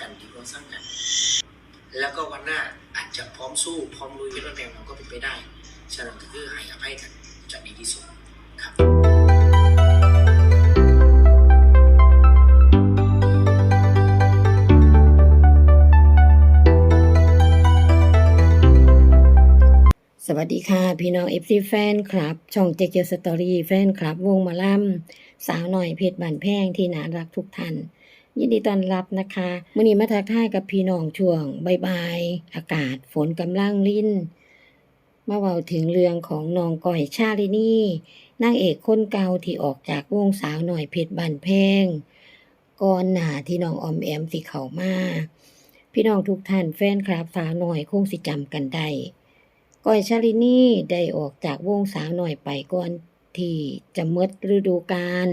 กันดีกว่าสร้างกัน แล้วก็วันหน้าอาจจะพร้อมสู้พร้อมลุยกันตั้งแต่เราก็เป็นไปได้ฉะนั้นก็คือให้อภัยกันจะดีที่สุดครับสวัสดีค่ะ พี่น้องเอฟซีแฟนครับช่องเจเกียวสตอรี่แฟนครับ วงมาล่ำสาวหน่อยเพชรบานแพงที่น่ารักทุกท่าน ยินดีต้อนรับนะคะมื่อนี้มาทักทายกับพี่น้องช่วงบายๆอากาศฝนกำลังลิ้น มาเว้าถึงเรื่องของน้องก้อยชาลินีนางเอกคนเก่าที่ออกจากวงสาวหน่อยเพชรบานแพงก่อนหน้าที่น้องออมแอมสิเขามาพี่น้องทุกท่านแฟนคลับสาวหน่อยคงสิจำกันได้ก้อยชาลินีได้ออกจากวงสาวหน่อยไปก่อน ที่จะมดฤดูกาล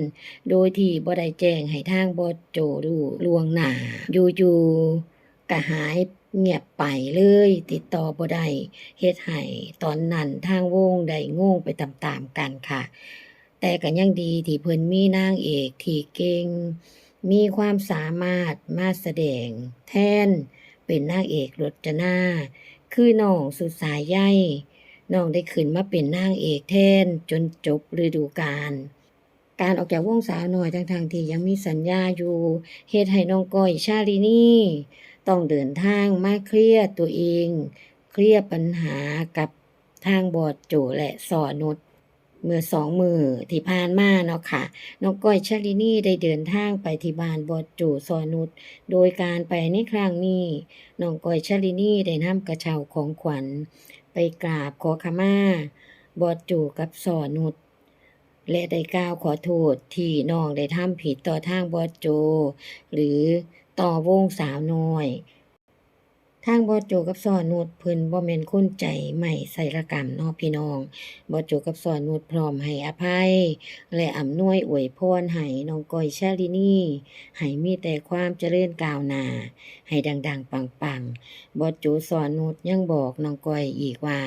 โดยที่บ่ได้แจ้งให้ทางบอโจรู้ล่วงหน้าอยู่ๆก็หายเงียบไปเลย ติดต่อบ่ได้เฮ็ดให้ตอนนั้นทางวงได้งงไปตามๆกันค่ะ แต่ก็ยังดีที่เพิ่นมีนางเอกที่เก่งมีความสามารถมาแสดง แทนเป็นนางเอกรจนาคือน้องสุดสายใย น้องได้ขึ้นมาเป็นนางเอกแทนจนจบฤดูกาลการออกจากวงสาวน้อยทั้งทางๆที่ยังมีสัญญาอยู่เฮ็ดให้น้องก้อยชาลินี่ ต้องเดินทางมาเคลียร์ตัวเอง เคลียร์ปัญหากับทางบอดโจและสอนุชเมื่อสองมือที่ผ่านมาเนาะค่ะ น้องก้อยชาลินี่ได้เดินทางไปที่บ้านบอดโจสอนุชโดยการไปในครั้งนี้ น้องก้อยชาลินี่ได้นำกระเช้าของขวัญ ไปกราบขอขมาบอดจูกับสอนุดและได้กล่าวขอโทษที่น้องได้ทำผิดต่อทางบอดโจ หรือต่อวงสาวน้อย ทางบอโจกับสอนุชเพิ่นบ่แม่นคนใจไม่ใส่ระกรรมนาะพี่น้องบอโจกับสอนุชพร้อมให้อภัย และอำนวยอวยพรให้น้องก้อยชาลินี่ให้มีแต่ความเจริญก้าวหน้าให้ดัง ๆ ปังๆบอจูสอนนุชยังบอกน้องก้อยอีกว่า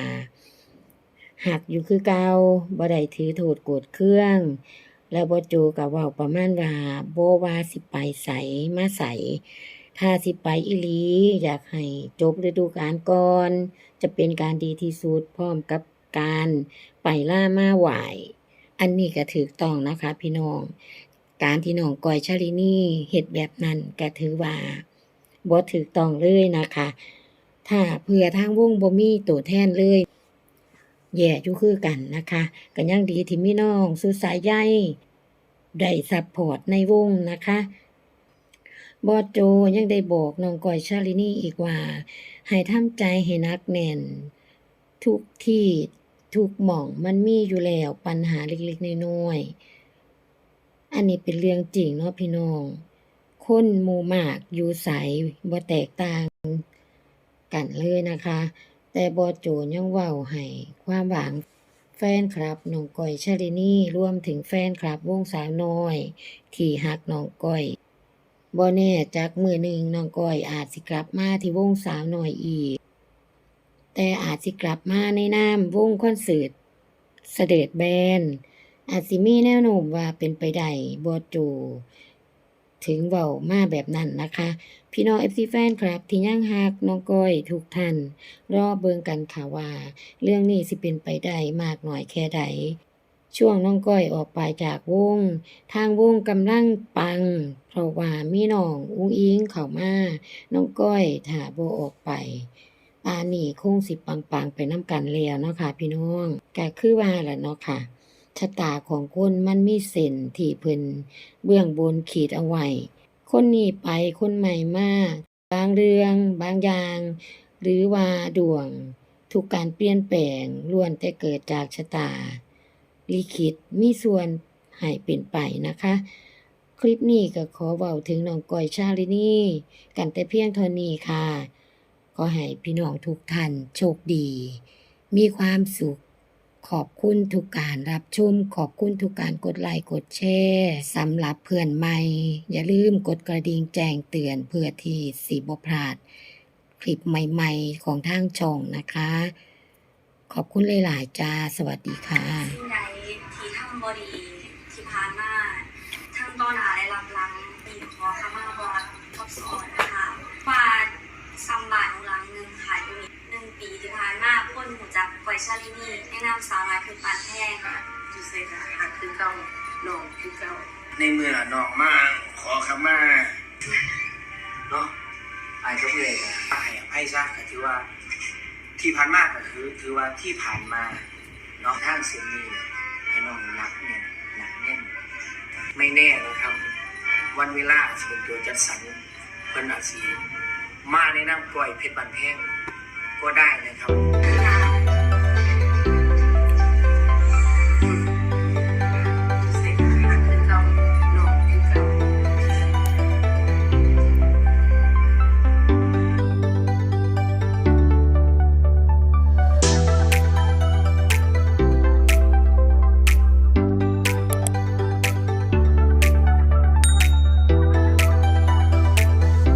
หักอยู่คือเกาบ่ได้ถือโทษโกรธเครื่อง แล้วบอจูก็เว้าประมาณว่าโบว่าสิไปใสมาใส ถ้าสิไปอีลีอยากให้จบฤดูกาลก่อน จะเป็นการดีที่สุดพร้อมกับการไปล่ามาไหวอันนี้ก็ถูกต้องนะคะ พี่น้อง การที่น้องก้อยชาลินีเฮ็ดแบบนั้นก็ถือว่าบ่ถูกต้องเลยนะคะ ถ้าเพื่อทางวงบ่มีตัวแทนเลยแย่อยู่คือกันนะคะก็ยังดีที่มีน้องสุดสายใยได้ซัพพอร์ตในวงนะคะ บอโจยังได้บอกน้องก้อยชาลินีอีกว่า ให้ทำใจให้นักแน่น ทุกที่ทุกหม่องมันมีอยู่แล้วปัญหาเล็กๆน้อยๆอันนี้เป็นเรื่องจริงเนาะพี่น้อง คนหมู่มากอยู่ใสบ่แตกต่างกันเลยนะคะ แต่บอโจยังเว้าให้ความหวังแฟนคลับน้องก้อยชาลินีรวมถึงแฟนคลับวงสาวน้อย ที่ฮักน้องก้อย บ่แน่จักมือหนึ่งน้องก้อยอาจสิกลับมาที่วงสาวหน้อยอีก แต่อาจสิกลับมาในนามวงคอนเสิร์ตเสด็จแบนอาจสิมีแนวโน้มว่าเป็นไปได้บอโจถึงเว้ามาแบบนั้นนะคะ พี่น้อง FC แฟนครับ ที่ยังฮักน้องก้อยทุกท่าน รอบเบิงกันค่ะว่า เรื่องนี้สิเป็นไปได้มากหน้อยแค่ใด ช่วงน้องก้อยออกไปจากวง ทางวงกำลังปัง เพราะว่ามีน้องอุ้งอิงเข้ามาน้องก้อยถ้าโบออกไปปานนี้คงสิปังๆไปน้ำกันแล้วเนาะค่ะพี่น้องก็คือว่าแหละเนาะค่ะชะตาของคนมันมีเส้นที่เพิ่นเบื้องบนขีดเอาไว้ คนนี้ไปคนใหม่มาบางเรื่องบางอย่าง หรือว่าดวง ทุกการเปลี่ยนแปลงล้วนแต่เกิดจากชะตา ลิขิตมีส่วนให้เป็นไปนะคะ คลิปนี้ก็ขอเว้าถึงน้องก้อยชาลินี่ กันแต่เพียงเท่านี้ค่ะขอให้พี่น้องทุกท่านโชคดี มีความสุข ขอบคุณทุกการรับชม ขอบคุณทุกการกดไลค์กดแชร์สำหรับเพื่อนใหม่ อย่าลืมกดกระดิ่งแจ้งเตือนเพื่อที่สีบพลาด คลิปใหม่ๆของทางช่องนะคะ ขอบคุณหลายๆจ้า สวัสดีค่ะังบดีที่ผ่านมาทั้งตอนอาและลำลังปีขอขมาบอดทบสอนนะคะวาาซัมบาของหลังหนึ่งหายไปหนึ่งปีที่ผ่านมาพ้นหูจักไกวชาลินีแนะนำสาวน้อยคือปันแห้งค่ะจุเซนค่ะคือเจ้าหนองคือเจ้าในเมื่อหนองมาขอขมาเนาะอายก็เลยอายอภัยซะก็ถือว่า ที่ผ่านมากก็คือ ถือว่าที่ผ่านมาเนาะทางเสียงนี้ ให้น้องรักเนี่ยหนักแน่น ไม่แน่นะครับ วันเวลาอาจะเป็นตัวจัดสรรเป็นอาจสิมาในน้ำกล่อยเพชรบันแพงก็ได้นะครับ